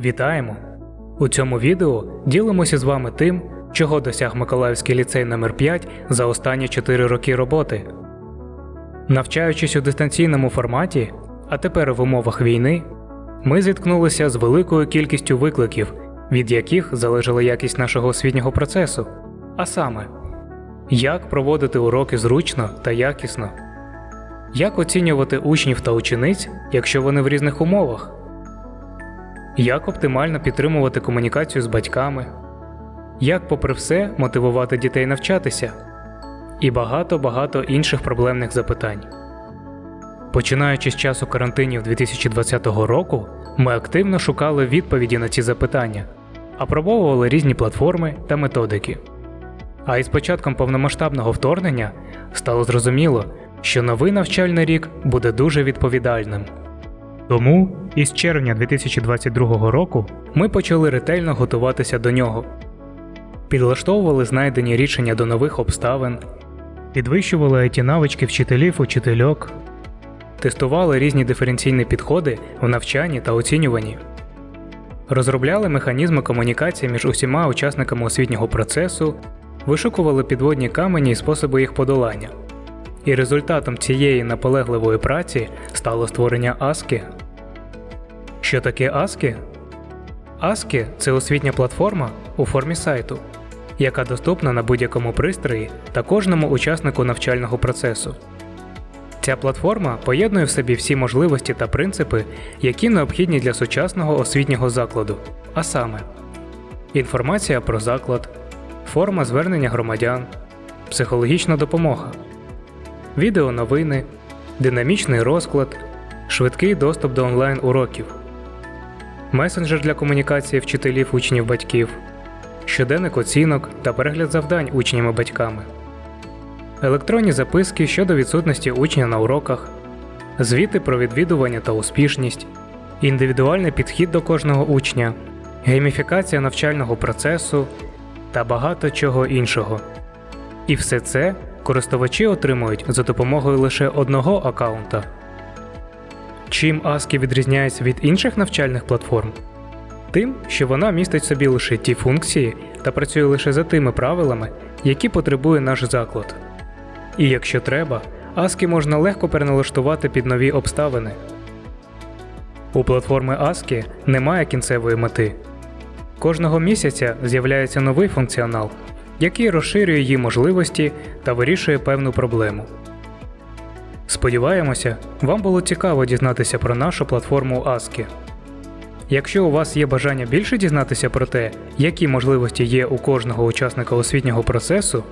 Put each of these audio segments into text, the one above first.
Вітаємо! У цьому відео ділимося з вами тим, чого досяг Миколаївський ліцей номер 5 за останні 4 роки роботи. Навчаючись у дистанційному форматі, а тепер в умовах війни, ми зіткнулися з великою кількістю викликів, від яких залежала якість нашого освітнього процесу. А саме, як проводити уроки зручно та якісно, як оцінювати учнів та учениць, якщо вони в різних умовах. Як оптимально підтримувати комунікацію з батьками? Як, попри все, мотивувати дітей навчатися? І багато-багато інших проблемних запитань. Починаючи з часу карантинів 2020 року, ми активно шукали відповіді на ці запитання, апробовували різні платформи та методики. А із початком повномасштабного вторгнення стало зрозуміло, що новий навчальний рік буде дуже відповідальним. Тому із червня 2022 року ми почали ретельно готуватися до нього. Підлаштовували знайдені рішення до нових обставин, підвищували it навички вчителів учительок, тестували різні диференційні підходи в навчанні та оцінюванні, розробляли механізми комунікації між усіма учасниками освітнього процесу, вишукували підводні камені і способи їх подолання. І результатом цієї наполегливої праці стало створення ASCII. Що таке ASCII? ASCII – це освітня платформа у формі сайту, яка доступна на будь-якому пристрої та кожному учаснику навчального процесу. Ця платформа поєднує в собі всі можливості та принципи, які необхідні для сучасного освітнього закладу, а саме інформація про заклад, форма звернення громадян, психологічна допомога, відеоновини, динамічний розклад, швидкий доступ до онлайн уроків, месенджер для комунікації вчителів, учнів, батьків, щоденник оцінок та перегляд завдань учнями батьками, електронні записки щодо відсутності учня на уроках, звіти про відвідування та успішність, індивідуальний підхід до кожного учня, гейміфікація навчального процесу та багато чого іншого. І все це користувачі отримують за допомогою лише одного аккаунта. Чим ASCII відрізняється від інших навчальних платформ? Тим, що вона містить в собі лише ті функції та працює лише за тими правилами, які потребує наш заклад. І якщо треба, ASCII можна легко переналаштувати під нові обставини. У платформи ASCII немає кінцевої мети. Кожного місяця з'являється новий функціонал, який розширює її можливості та вирішує певну проблему. Сподіваємося, вам було цікаво дізнатися про нашу платформу ASCII. Якщо у вас є бажання більше дізнатися про те, які можливості є у кожного учасника освітнього процесу,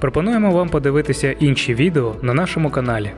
пропонуємо вам подивитися інші відео на нашому каналі.